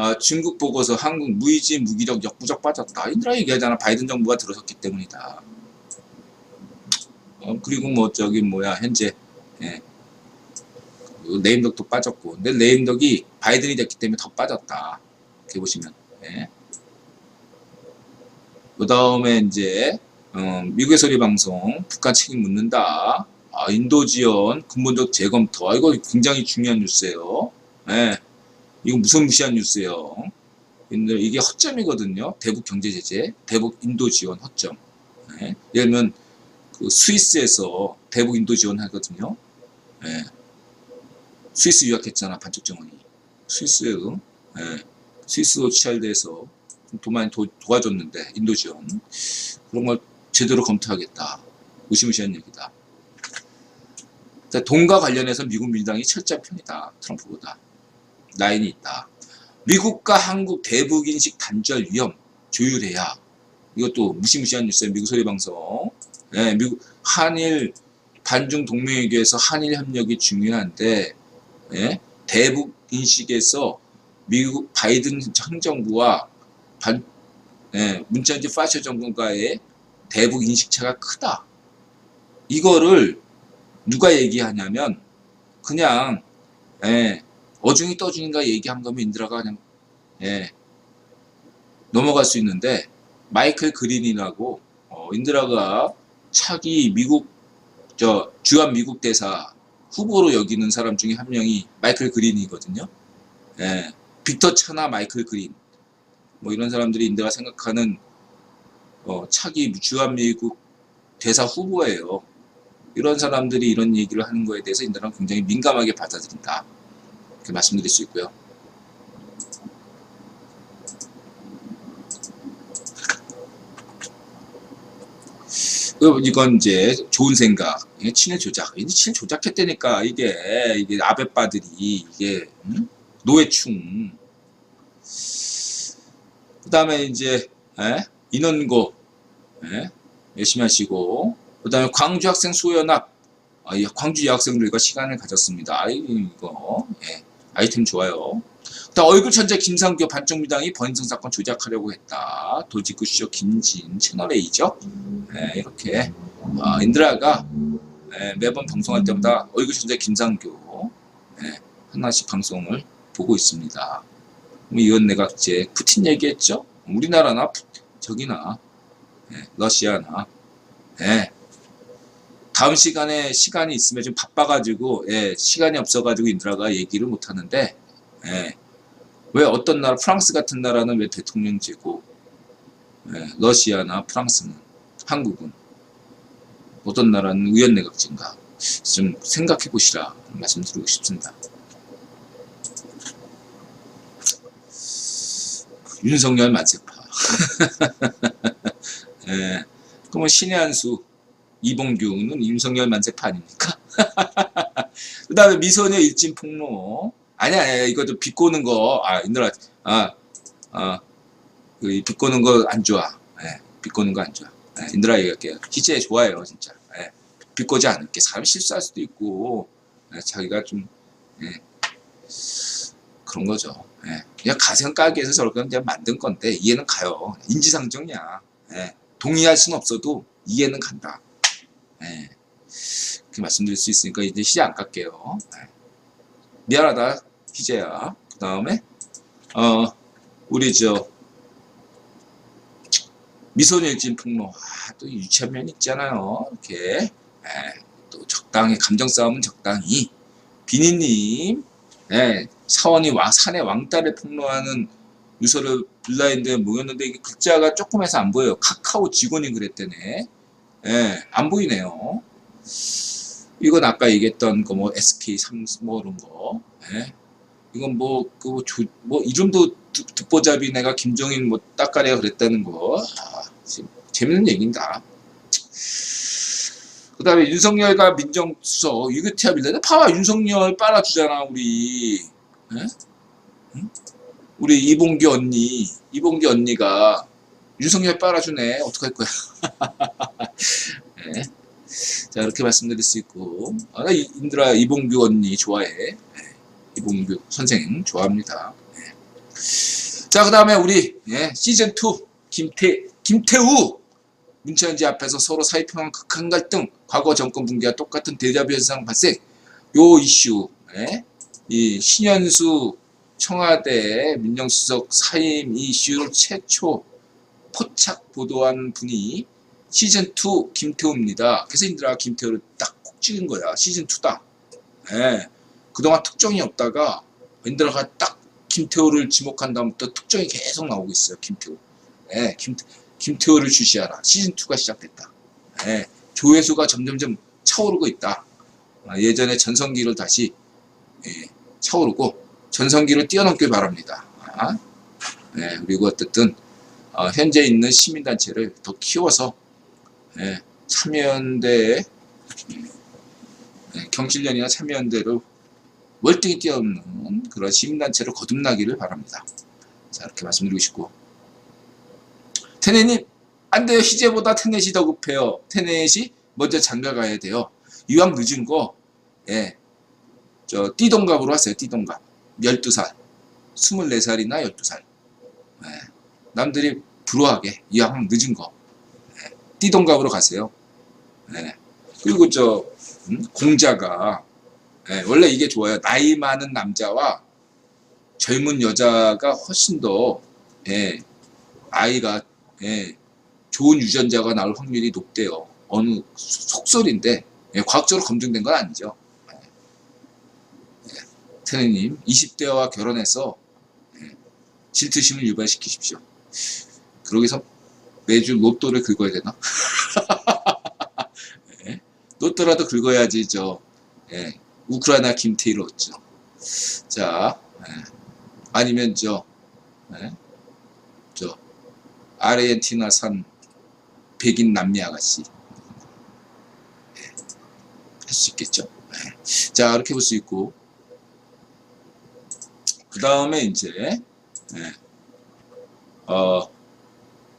아, 중국 보고서 한국 무의지 무기력 역부족 빠졌다. 인드라 얘기하잖아. 바이든 정부가 들어섰기 때문이다. 어, 그리고 뭐 저기 뭐야 현재 예. 그 레임덕도 빠졌고 근데 레임덕이 바이든이 됐기 때문에 더 빠졌다. 이렇게 보시면 예. 그 다음에 이제 어, 미국의 소리 방송 북한 책임 묻는다. 아, 인도 지원 근본적 재검토. 아, 이거 굉장히 중요한 뉴스예요. 예. 이거 무슨 무시한 뉴스예요. 근데 이게 허점이거든요. 대북 경제 제재, 대북 인도 지원 허점. 예. 예를 들면 그 스위스에서 대북 인도 지원 하거든요. 예. 스위스 유학했잖아 반쪽 정원이. 스위스, 예. 스위스도 치알대에서 돈 많이 도, 도와줬는데 인도 지원 그런 걸 제대로 검토하겠다. 무시무시한 얘기다. 자, 돈과 관련해서 미국 민주당이 철저한 편이다. 트럼프보다. 라인이 있다. 미국과 한국 대북 인식 단절 위험 조율해야. 이것도 무시무시한 뉴스예요. 미국 소리방송. 예, 미국 한일 반중 동맹회교에서 한일 협력이 중요한데 예, 대북 인식에서 미국 바이든 행정부와 반, 예, 문자인지 파셔 정권과의 대북 인식차가 크다. 이거를 누가 얘기하냐면 그냥 예, 어중이 떠중이가 얘기한 거면 인드라가 그냥 예, 넘어갈 수 있는데 마이클 그린이라고 어, 인드라가 차기 미국 저 주한 미국 대사 후보로 여기는 사람 중에 한 명이 마이클 그린이거든요. 예, 빅터 차나 마이클 그린 뭐 이런 사람들이 인드가 생각하는 어, 차기 주한 미국 대사 후보예요. 이런 사람들이 이런 얘기를 하는 거에 대해서 인드는 굉장히 민감하게 받아들인다. 이렇게 말씀드릴 수 있고요. 그, 이건 이제 좋은 생각, 친일 조작. 이제 친일 조작했다니까 이게 이게 아베빠들이 이게 음? 노예충. 그다음에 이제 에? 인원고 에? 열심히 하시고 그다음에 광주 학생 수연합 아, 이 광주 여학생들과 시간을 가졌습니다. 아, 이거 예, 아이템 좋아요. 또 얼굴 천재 김상규 반쪽미당이 번성 사건 조작하려고 했다. 도지구 쇼 김진 채널 A죠. 예, 이렇게 아, 인드라가 예, 매번 방송할 때마다 얼굴 천재 김상규 예, 하나씩 방송을 보고 있습니다. 뭐 이건 내가 이제 푸틴 얘기했죠. 우리나라나 푸- 저기나 예, 러시아나 예, 다음 시간에 시간이 있으면 좀 바빠가지고 예, 시간이 없어가지고 인드라가 얘기를 못하는데 예, 왜 어떤 나라 프랑스 같은 나라는 왜 대통령제고 예, 러시아나 프랑스는 한국은 어떤 나라는 의원내각제인가 좀 생각해 보시라 말씀드리고 싶습니다. 윤석열 만세파. 예, 그러면 신의 한수 이봉규는 윤석열 만세파 아닙니까? 그 다음에 미소녀 일진 폭로. 아니야, 아니야, 이것도 비꼬는 거, 아, 인들아, 아, 아, 그, 비꼬는 거 안 좋아. 예, 비꼬는 거 안 좋아. 예, 인들아 얘기할게요. 희재 좋아요, 진짜. 예, 비꼬지 않을게. 사람이 실수할 수도 있고, 예, 자기가 좀, 예, 그런 거죠. 예, 그냥 가정 가게에서 저렇게 그냥 만든 건데, 이해는 가요. 인지상정이야. 예, 동의할 수는 없어도 이해는 간다. 예. 그렇게 말씀드릴 수 있으니까 이제 시제 안 갈게요. 예. 미안하다, 희재야. 그 다음에, 어, 우리 저, 미소녀 일진 폭로. 아, 또 유치한 면 있잖아요. 이렇게. 예. 또 적당히, 감정 싸움은 적당히. 비니님, 예. 사원이 와, 산의 왕따를 폭로하는 유서를 블라인드에 모였는데 이게 글자가 조금 해서 안 보여요. 카카오 직원이 그랬대네. 예, 안 보이네요. 이건 아까 얘기했던 거뭐 SK 삼뭐 이런 거. 예. 이건 뭐그 뭐 이름도 듣- 듣보잡이 내가 김정인 뭐 따까리가 그랬다는 거. 아, 재- 재밌는 얘기입니다. 그 다음에 윤석열과 민정수석 유교태합 일인데 봐봐 윤석열 빨아주잖아 우리 예? 응? 우리 이봉규 언니 이봉규 언니가 윤석열 빨아주네 어떡할 거야 예. 자 이렇게 말씀드릴 수 있고 아, 나 이- 인드라 이봉규 언니 좋아해 예. 이봉규 선생 좋아합니다 예. 자, 그 다음에 우리, 예, 시즌2, 김태, 김태우! 문천지 앞에서 서로 사회평화 극한 갈등, 과거 정권 붕괴와 똑같은 대자뷰 현상 발생, 요 이슈, 예, 이 신현수 청와대 민정수석 사임 이슈를 최초 포착 보도한 분이 시즌2 김태우입니다. 인들아 김태우를 딱 콕 찍은 거야. 시즌2다. 예. 그동안 특종이 없다가 인들아가 딱 김태우를 지목한 다음부터 특종이 계속 나오고 있어요. 김태우. 예, 김, 김태우를 주시하라. 시즌2가 시작됐다. 예, 조회수가 점점점 차오르고 있다. 아, 예전에 전성기를 다시 예, 차오르고 전성기를 뛰어넘길 바랍니다. 아, 예, 그리고 어쨌든 어, 현재 있는 시민단체를 더 키워서 예, 참여연대 예, 경실련이나 참여연대를 월등히 뛰어넘는 그런 시민단체를 거듭나기를 바랍니다. 자 이렇게 말씀드리고 싶고. 테넷님 안 돼요. 희재보다 테넷이 더 급해요. 테넷이 먼저 장가 가야 돼요. 이왕 늦은 거 예, 저 띠동갑으로 하세요. 띠동갑. 12살. 24살이나 12살. 예, 남들이 부러워하게 이왕 늦은 거 예, 띠동갑으로 가세요 예, 그리고 저 음, 공자가 예, 원래 이게 좋아요 나이 많은 남자와 젊은 여자가 훨씬 더 예, 아이가 예, 좋은 유전자가 나올 확률이 높대요. 어느 속설인데 예, 과학적으로 검증된 건 아니죠. 예, 테네님 20대와 결혼해서 예, 질투심을 유발시키십시오. 그러기서 매주 로또를 긁어야 되나? 예, 로또라도 긁어야지 저 예, 우크라이나 김태희를 얻죠. 자 예, 아니면 저 예, 저 아르헨티나 산 백인 남미 아가씨 예, 할수 있겠죠. 예. 자 이렇게 볼 수 있고 그 다음에 이제 예, 어,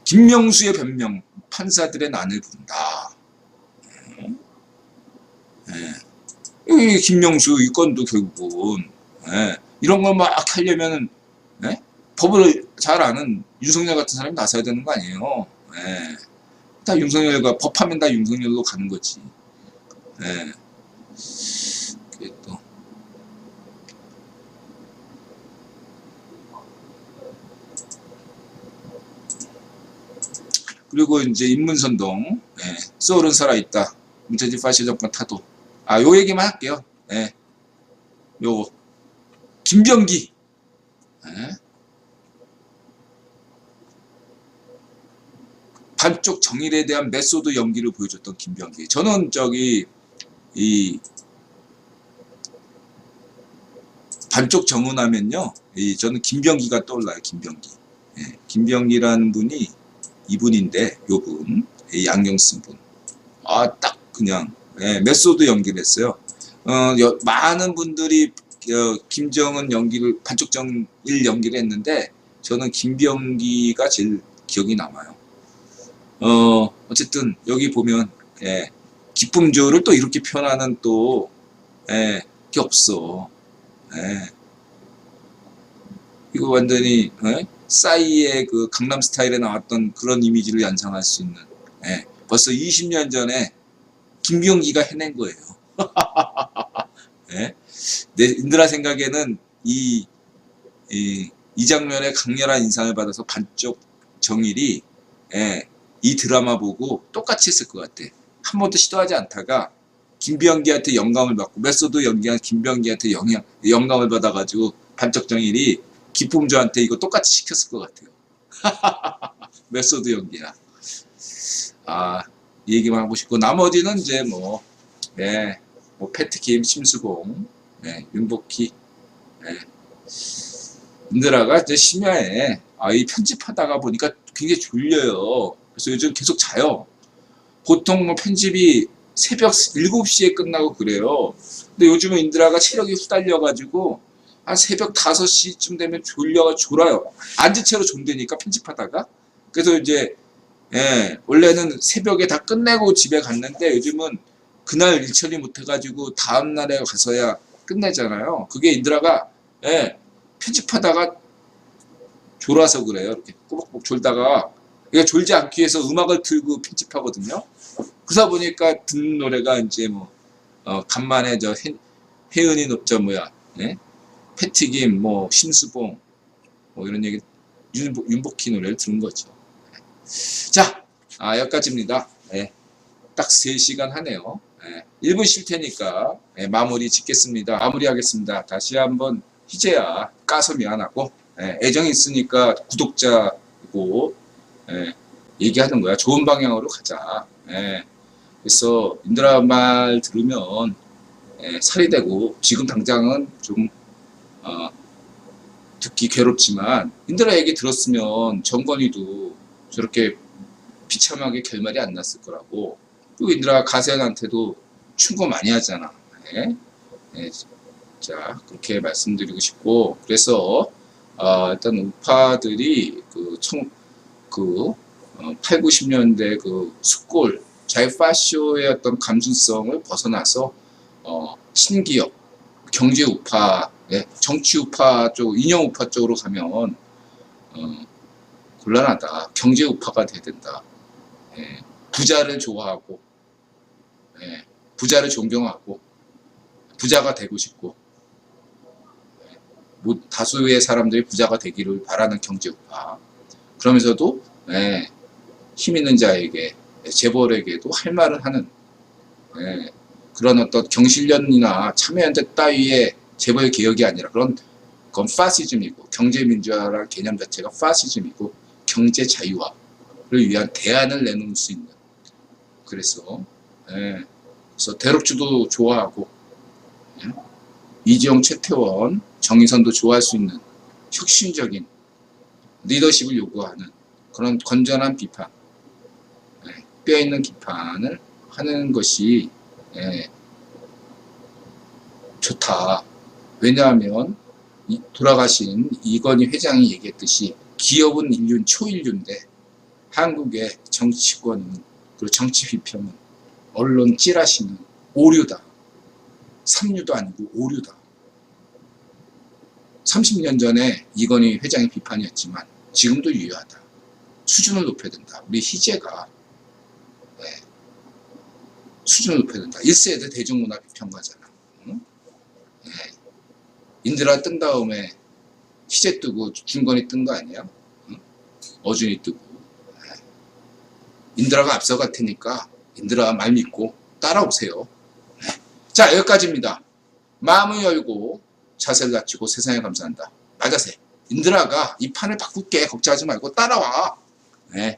김명수의 변명 판사들의 난을 부른다. 예. 이 김명수 이 건도 결국은 예, 이런 걸 막 하려면은 예? 법을 잘 아는 윤석열 같은 사람이 나서야 되는 거 아니에요. 예. 다 윤석열과 법하면 다 윤석열로 가는 거지. 예. 또 그리고 이제 인문선동, 예. 소울은 살아있다. 문체지 파시 정권 타도. 아, 요 얘기만 할게요. 예. 요거. 김병기. 예. 반쪽 정일에 대한 메소드 연기를 보여줬던 김병기. 저는 저기 이 반쪽 정은하면요, 이 저는 김병기가 떠올라요. 김병기. 예, 김병기라는 분이 이분인데 요분 이 안경 쓴 분. 아 딱 그냥 예, 메소드 연기를 했어요. 어, 여- 많은 분들이 어, 김정은 연기를 반쪽 정일 연기를 했는데 저는 김병기가 제일 기억이 남아요. 어, 어쨌든 여기 보면 예, 기쁨조를 또 이렇게 표현하는 또 예, 게 없어. 예. 이거 완전히 예? 싸이의 그 강남 스타일에 나왔던 그런 이미지를 연상할 수 있는 예, 벌써 20년 전에 김병기가 해낸 거예요. 예? 내 인드라 생각에는 이, 이, 이 장면에 강렬한 인상을 받아서 반쪽 정일이 예, 이 드라마 보고 똑같이 했을 것 같아. 한 번도 시도하지 않다가 김병기한테 영감을 받고 메소드 연기한 김병기한테 영향 영감을 받아가지고 반쪽 정일이 기쁨조한테 이거 똑같이 시켰을 것 같아요. 메소드 연기야. 아, 이 얘기만 하고 싶고 나머지는 이제 뭐, 예, 뭐 패트킴, 심수봉, 예, 윤복희, 예, 인드라가 이제 심야에 아, 이 편집하다가 보니까 굉장히 졸려요. 그래서 요즘 계속 자요. 보통 뭐 편집이 새벽 7시에 끝나고 그래요. 근데 요즘은 인드라가 체력이 후달려가지고 한 새벽 5시쯤 되면 졸려가 졸아요. 앉은 채로 존대니까 편집하다가. 그래서 이제 예, 원래는 새벽에 다 끝내고 집에 갔는데 요즘은 그날 일 처리 못 해가지고 다음 날에 가서야 끝내잖아요. 그게 인드라가 예, 편집하다가 졸아서 그래요. 이렇게 꼬박꼬박 졸다가 이게 졸지 않기 위해서 음악을 틀고 편집하거든요. 그러다 보니까 듣는 노래가 이제 뭐 어, 간만에 저 해, 혜은이 노- 저 뭐야, 예? 패티김, 뭐 심수봉, 뭐 이런 얘기 윤복, 윤복희 노래를 들은 거죠. 자, 아, 여기까지입니다. 예. 딱 3시간 하네요. 예. 1분 쉴 테니까 예, 마무리 짓겠습니다. 마무리하겠습니다. 다시 한번 희재야 까서 미안하고 예, 애정이 있으니까 구독자고 예, 얘기하는 거야. 좋은 방향으로 가자. 예. 그래서 인드라 말 들으면 예, 살이 되고 지금 당장은 좀 어, 듣기 괴롭지만 인드라 얘기 들었으면 정건이도 저렇게 비참하게 결말이 안 났을 거라고. 그리고 인드라 가세현한테도 충고 많이 하잖아. 예? 예, 자 그렇게 말씀드리고 싶고. 그래서 어, 일단 우파들이 그, 청, 그 어, 8, 90년대 그 숙골 자유파쇼의 어떤 감수성을 벗어나서 어, 신기업 경제 우파 예, 정치 우파 쪽 인형 우파 쪽으로 가면 어, 곤란하다. 경제 우파가 돼야 된다. 예, 부자를 좋아하고 예, 부자를 존경하고 부자가 되고 싶고 예, 뭐 다수의 사람들이 부자가 되기를 바라는 경제 우파. 그러면서도 예, 힘 있는 자에게 예, 재벌에게도 할 말을 하는 예, 그런 어떤 경실련이나 참여연대 따위의 재벌 개혁이 아니라 그런 그건 파시즘이고 경제민주화라는 개념 자체가 파시즘이고 경제 자유화를 위한 대안을 내놓을 수 있는 그래서 예, 그래서 대륙주도 좋아하고 예, 이지영 최태원 정의선도 좋아할 수 있는 혁신적인 리더십을 요구하는 그런 건전한 비판 예, 뼈있는 비판을 하는 것이 예, 좋다. 왜냐하면 이- 돌아가신 이건희 회장이 얘기했듯이 기업은 인륜 초인륜인데 한국의 정치권은 그리고 정치 비평은 언론 찌라시는 오류다. 삼류도 아니고 오류다. 30년 전에 이건희 회장의 비판이었지만 지금도 유효하다. 수준을 높여야 된다. 우리 희재가 네, 수준을 높여야 된다. 1세대 대중문화 비평가잖아. 응? 네. 인드라 뜬 다음에 희재 뜨고 중건이 뜬 거 아니야? 응? 어준이 뜨고. 네. 인드라가 앞서갈 테니까 인드라 말 믿고 따라오세요. 네. 자 여기까지입니다. 마음을 열고 자세를 갖추고 세상에 감사한다. 맞아세. 인드라가 이 판을 바꿀게 걱정하지 말고 따라와. 네.